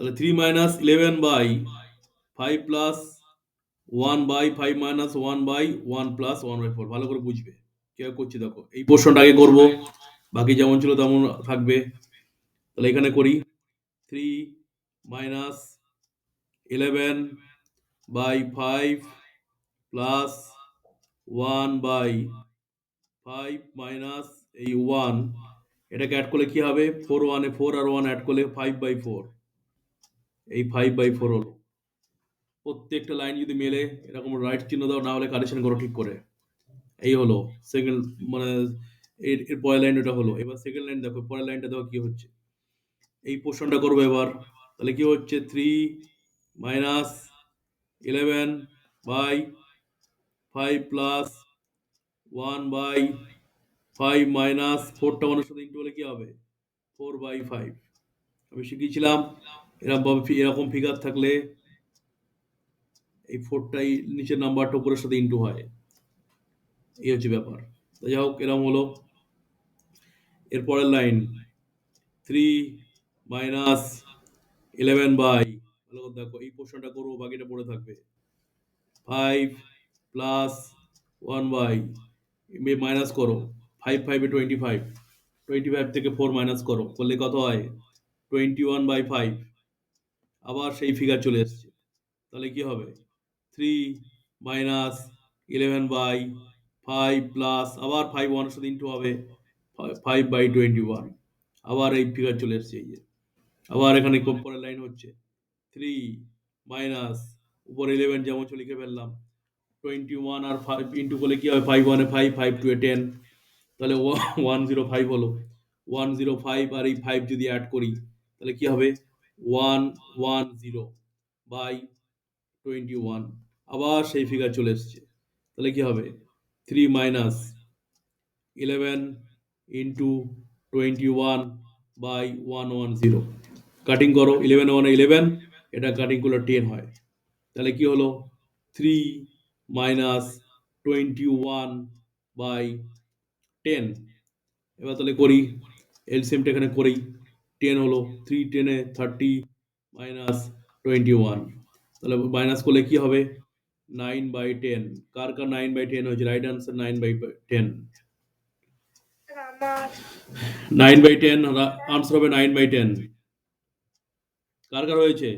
তাহলে three minus eleven by five plus one by five minus one by one plus one by four ভালো করে বুঝবে। কেউ করছি, দেখো। এই পোর্শনটা আগে করব। বাকি যেমন ছিল তেমন থাকবে। তাহলে এখানে করি। Three minus eleven by five plus one by five minus এই ওয়ান এটাকে অ্যাড করলে কি হবে? ফোর ওয়ানে ফোর আর ওয়ান অ্যাড করলে ফাইভ বাই ফোর এই ফাইভ বাই ফোর হলো। প্রত্যেকটা লাইন যদি মেলে, এরকম রাইট চিহ্ন দাও, না হলে কারেকশন করো ঠিক করে। এই হলো সেকেন্ড মানে এর এর পরের লাইন ওটা হলো। এবার সেকেন্ড লাইন দেখো, পরের লাইনটা দেখো কি হচ্ছে। এই পোর্শনটা করব এবার। তাহলে কি হচ্ছে? Three minus eleven by five plus one by five minus ফোরটা মানুষ সাথে ইন্টু হলে কি হবে? ফোর বাই ফাইভ আমি শিখিয়েছিলাম। এরকম ভাবে এরকম ফিগার থাকলে এই ফোরটাই নিচের নাম্বারটা উপরের সাথে ইন্টু হয়। এই হচ্ছে ব্যাপার। যাই হোক, এরকম হলো। এরপরের line three minus eleven by ভালো করে দেখো, এই পোর্শনটা করব, বাকিটা পড়ে থাকবে। Five plus one by minus করো। ফাইভ ফাইভে টোয়েন্টি ফাইভ টোয়েন্টি ফাইভ থেকে ফোর মাইনাস করো। করলে কত হয়? টোয়েন্টি ওয়ান বাই ফাইভ আবার সেই ফিগার চলে এসছে তাহলে কি হবে? Three minus eleven by five plus আবার ফাইভ ওয়ানের সাথে ইন্টু হবে ফাইভ বাই টোয়েন্টি ওয়ান আবার এই ফিগার চলে এসছে এই যে। আবার এখানে পরের লাইন হচ্ছে। থ্রি মাইনাস উপর ইলেভেন যেমন ছিল লিখে ফেললাম। টোয়েন্টি ওয়ান আর ফাইভ ইন্টু করলে কী হবে? ফাইভ ওয়ানে five five two a ten তাহলে ওয়ান জিরো ফাইভ হলো। ওয়ান জিরো ফাইভ আর এই ফাইভ যদি অ্যাড করি, তাহলে কী হবে? One one zero by twenty one. আবার সেই ফিগার চলে এসছে। তাহলে কি হবে? Three minus eleven into twenty one by one one zero. Cutting করো, ইলেভেন ওয়ান ইলেভেন, এটা কাটিং করলে টেন হয়। তাহলে কি হলো? Three minus twenty one by ten. এবার তাহলে করি এলসিএমটা এখানে করি টেন হলো থ্রি টেনে থার্টি মাইনাস টোয়েন্টি ওয়ান তাহলে মাইনাস করলে কি হবে? নাইন বাই টেন কার কার নাইন বাই টেন হয়েছে? Right answer nine by ten nine by ten answer হবে নাইন বাই টেন কার কার হয়েছে?